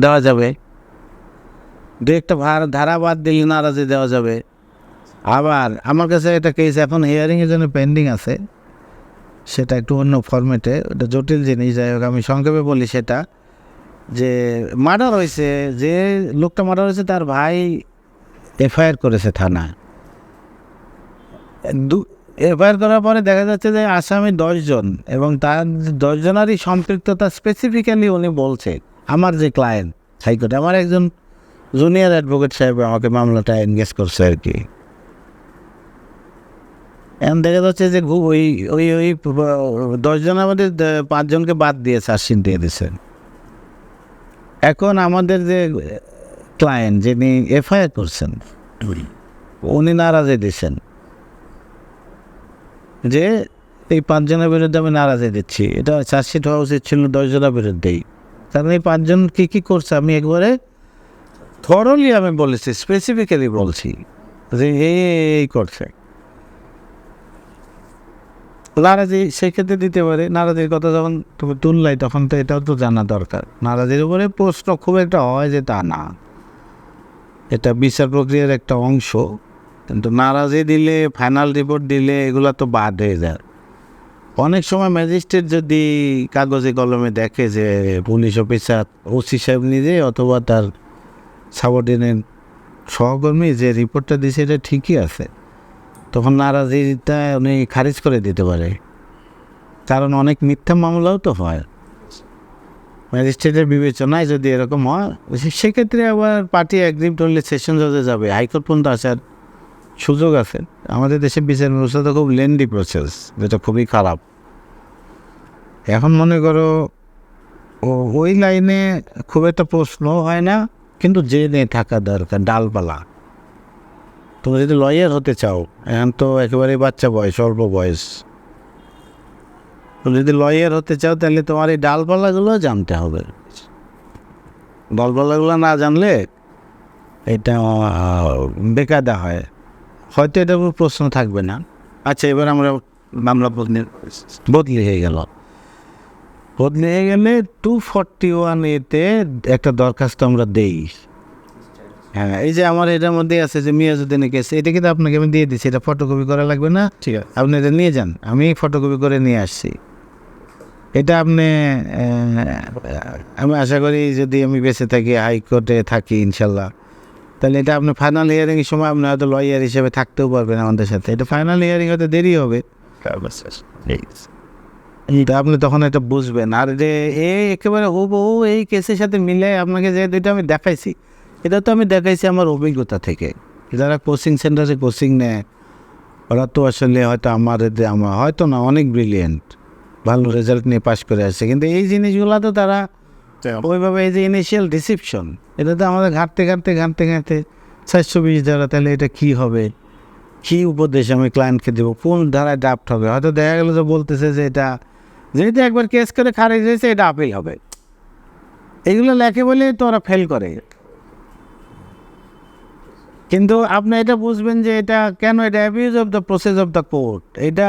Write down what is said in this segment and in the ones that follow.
দেওয়া যাবে। দু একটা ভার ধারা বাদ দিলে নারাজি দেওয়া যাবে। আবার আমার কাছে একটা কেস এখন হিয়ারিংয়ের জন্য পেন্ডিং আছে। সেটা একটু অন্য ফরম্যাটে ওটা জটিল জিনিস, যাই হোক, আমি সংক্ষেপে বলি সেটা। যে মার্ডার হয়েছে, যে লোকটা মার্ডার হয়েছে, তার ভাই এফআইআর করেছে থানায়। দু, এফআইআর করার পরে দেখা যাচ্ছে যে আসামি দশজন এবং তার দশজনেরই সম্পৃক্ততা স্পেসিফিক্যালি উনি বলছে আমার যে ক্লায়েন্ট হাইকোর্টে আমার একজন জুনিয়র অ্যাডভোকেট সাহেব আমাকে মামলাটা এনগেজ করছে আর কি। এখন দেখা যাচ্ছে যে ওই ওই ওই দশজনের মধ্যে পাঁচজনকে বাদ দিয়ে চার্জশিট দিয়ে দিয়েছেন এখন আমাদের যে ক্লায়েন্ট যিনি এফআইআর করছেন, উনি নারাজে দিয়েছেন। যে এই পাঁচজনের বিরুদ্ধে আমি নারাজে দিচ্ছি। এটা চার্জশিট হওয়া উচিত ছিল দশজনের বিরুদ্ধেই। কারণ এই পাঁচজন কী কী করছে? আমি একবারে থরলি আমি বলেছি স্পেসিফিক্যালি বলছি যে এই করছে। নারাজি সেক্ষেত্রে দিতে পারে। নারাজির কথা যখন তুমি তুললাই, তখন তো এটাও তো জানা দরকার। নারাজির উপরে প্রশ্ন খুব একটা হয় যে তা না। এটা বিচার প্রক্রিয়ার একটা অংশ। কিন্তু নারাজি দিলে ফাইনাল রিপোর্ট দিলে, এগুলো তো বাদ হয়ে যায়। অনেক সময় ম্যাজিস্ট্রেট যদি কাগজে কলমে দেখে যে পুলিশ অফিসার ওসি সাহেব নিজে অথবা তার সাবঅর্ডিনেট সহকর্মী যে রিপোর্টটা দিয়েছে এটা ঠিকই আছে। তখন নারাজিটা উনি খারিজ করে দিতে পারে। কারণ অনেক মিথ্যা মামলাও তো হয়। ম্যাজিস্ট্রেটের বিবেচনায় যদি এরকম হয় সেক্ষেত্রে আবার পার্টি অ্যাগ্রিপ্ট হলে সেশন জজে যাবে। হাইকোর্ট পর্যন্ত আসার সুযোগ আছে। আমাদের দেশে বিচার ব্যবস্থা তো খুব লেন্দি প্রসেস যেটা খুবই খারাপ। এখন মনে করো ওই লাইনে খুব একটা প্রশ্ন হয় না, কিন্তু জেনে থাকা দরকার, ডালপালা। তুমি যদি লয়ার হতে চাও, এখন তো একেবারে বাচ্চা বয়স, অল্প বয়স। তুমি যদি লয়ার হতে চাও, তাহলে তোমার এই ডালপালাগুলো জানতে হবে। ডালপালাগুলো না জানলে, এটা বেকায়দা হয়। হয়তো এটার উপর প্রশ্ন থাকবে না। আচ্ছা এবার আমরা মামলা বদলে বদলি হয়ে গেল। বদলে হয়ে গেলে টু ফর্টি ওয়ান এতে একটা দরখাস্ত আমরা দেই। হ্যাঁ এই যে আমার এটার মধ্যে আছে যে মিয়াজুদ্দিনের কেস এটা কিন্তু আপনাকে আমি দিয়ে দিচ্ছি এটা ফটোকপি করা লাগবে না। ঠিক আছে। আপনি এটা নিয়ে যান আমি ফটোকপি করে নিয়ে আসছি। এটা আপনি আমি আশা করি যদি আমি বেঁচে থাকি হাইকোর্টে থাকি ইনশাল্লাহ। তাহলে এটা আপনি ফাইনাল হিয়ারিংয়ের সময় আপনি হয়তো লয়ার হিসেবে থাকতেও পারবেন আমাদের সাথে। এটা ফাইনাল হিয়ারিং হয়তো দেরি হবে। তা আপনি তখন এটা বুঝবেন। আর যে এ একেবারে হুবহু এই কেসের সাথে মিলে আপনাকে যে দুইটা আমি দেখাইছি এটা তো আমি দেখাইছি আমার অভিজ্ঞতা থেকে। যারা কোচিং সেন্টারে কোচিং নেয় ওরা তো আসলে হয়তো আমার আমার হয়তো না অনেক ব্রিলিয়েন্ট ভালো রেজাল্ট নিয়ে পাশ করে আসছে। কিন্তু এই জিনিসগুলো তো তারা ওইভাবে এই যে ইনিশিয়াল রিসিপশন এটা তো আমাদের ঘাটতে ঘাটতে ঘাটতে ঘাটতে চারশো বিশ ধারা, তাহলে এটা কী হবে? কী উপদেশ আমি ক্লায়েন্টকে দেবো? কোন ধারায় ড্রাফট হবে? হয়তো দেখা গেলো যে বলতেছে যে এটা, যেহেতু একবার কেস করে খারিজ হয়েছে, এটা আপিল হবে। এগুলো লেখে বলে তো ওরা ফেল করে। কিন্তু আপনি এটা বুঝবেন যে এটা কেন? এটা abuse of the process of the court এটা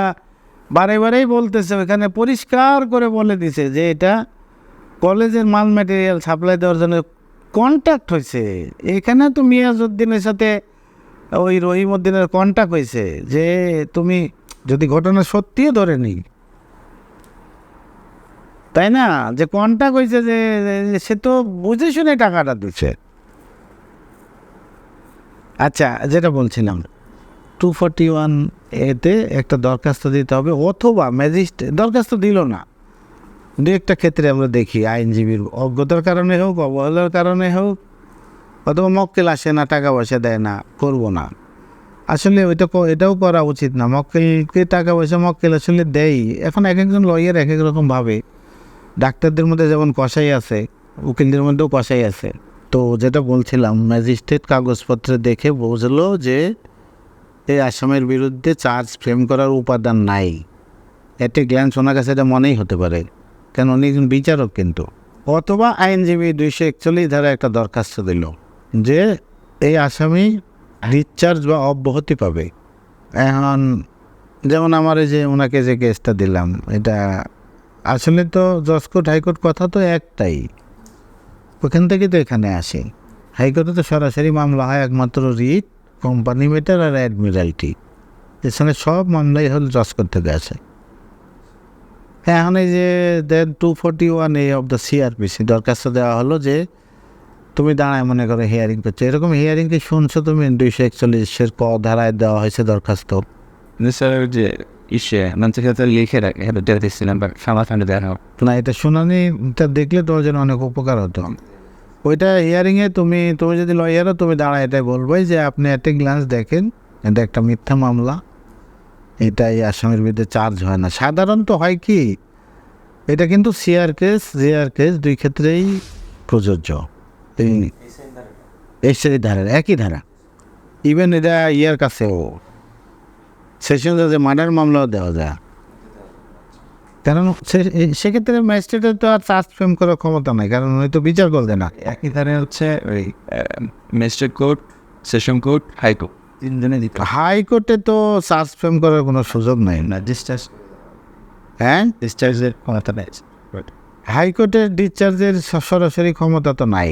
বারে বারেই বলতেছে, ওখানে পরিষ্কার করে বলে দিছে যে এটা কলেজের মাল ম্যাটেরিয়াল সাপ্লাই দেওয়ার জন্য কন্ট্যাক্ট হয়েছে। এখানে তো মিয়াজউদ্দিনের সাথে ওই রহিমউদ্দিনের কন্ট্যাক্ট হয়েছে যে তুমি যদি ঘটনা সত্যিও ধরে নিই। তাই না? যে কন্ট্যাক্ট হয়েছে যে যে সে তো বুঝে শুনে টাকাটা দিচ্ছে। আচ্ছা যেটা বলছিলাম টু ফর্টি ওয়ান এতে একটা দরখাস্ত দিতে হবে, অথবা ম্যাজিস্ট্রেট দরখাস্ত দিল না। দু একটা ক্ষেত্রে আমরা দেখি, আইনজীবীর অজ্ঞতার কারণে হোক, অবহেলার কারণে হোক, অথবা মক্কেল আসে না, টাকা পয়সা দেয় না, করব না। আসলে ওইটা এটাও করা উচিত না। মক্কেলকে টাকা পয়সা মক্কেল আসলে দেয় এখন এক একজন লয়ার এক এক রকম ভাবে। ডাক্তারদের মধ্যে যেমন কষাই আছে, উকিলদের মধ্যেও কষাই আছে। তো যেটা বলছিলাম, ম্যাজিস্ট্রেট কাগজপত্রে দেখে বুঝলো যে এই আসামের বিরুদ্ধে চার্জ ফ্রেম করার উপাদান নাই। এতে গ্ল্যান্স ওনার কাছে এটা মনেই হতে পারে। কেন? উনি একজন বিচারক কিন্তু। অথবা আইনজীবী দুইশো একচল্লিশ ধারা একটা দরখাস্ত দিল যে এই আসামি ডিসচার্জ বা অব্যাহতি পাবে। এখন যেমন আমার যে ওনাকে যে কেসটা দিলাম, এটা আসলে তো জজকোর্ট, হাইকোর্ট কথা তো একটাই। ওখান থেকে তো এখানে আসে। হাইকোর্টে তো সরাসরি মামলা হয় একমাত্র রিট, কোম্পানি মেটার আর অ্যাডমিরালটি। এর সব মামলাই হল জসকোর থেকে আসে হ্যাঁ এখন এই যে then two forty one A of the CrPC দরখাস্ত দেওয়া হলো যে তুমি দাঁড়ায় মনে করো হিয়ারিং করছ। এরকম হিয়ারিং কি শুনছো তুমি? দুইশো একচল্লিশের ক ধারায় দেওয়া হয়েছে দরখাস্ত। স্যার যে ইসে মানুষের ক্ষেত্রে লিখে রাখে হ্যাঁ দিয়ে দিচ্ছিলাম বা সমাধানে দেওয়া না এটা শুনানিটা দেখলে তোমার জন্য অনেক উপকার হতো। ওইটা হিয়ারিংয়ে তুমি তুমি যদি লয়ারও তুমি দাঁড়ায় এটাই বলবোই যে আপনি একটা গ্লান্স দেখেন এটা একটা মিথ্যা মামলা। এটা এই আসামির বিরুদ্ধে চার্জ হয় না। সাধারণত হয় কি, এটা কিন্তু সিআর কেস জিআর কেস দুই ক্ষেত্রেই প্রযোজ্য। এই এই ধারা একই ধারা। ইভেন এটা ইয়ার কাছেও সেশন যে মার্ডার মামলাও দেওয়া যায়। কারণ সেক্ষেত্রে ম্যাজিস্ট্রেটের তো আর চার্জ ফ্রেম করার ক্ষমতা নাই, কারণ উনি তো বিচার করবে না। একই ধারে হচ্ছে ওই magistrate court session court high court তিনজনে দিতে। হাইকোর্টে তো চার্জ ফ্রেম করার কোনো সুযোগ নাই না। ডিসচার্জ হ্যাঁ? ডিসচার্জের ক্ষমতা নেই। হাইকোর্টের ডিসচার্জের সরাসরি ক্ষমতা তো নাই।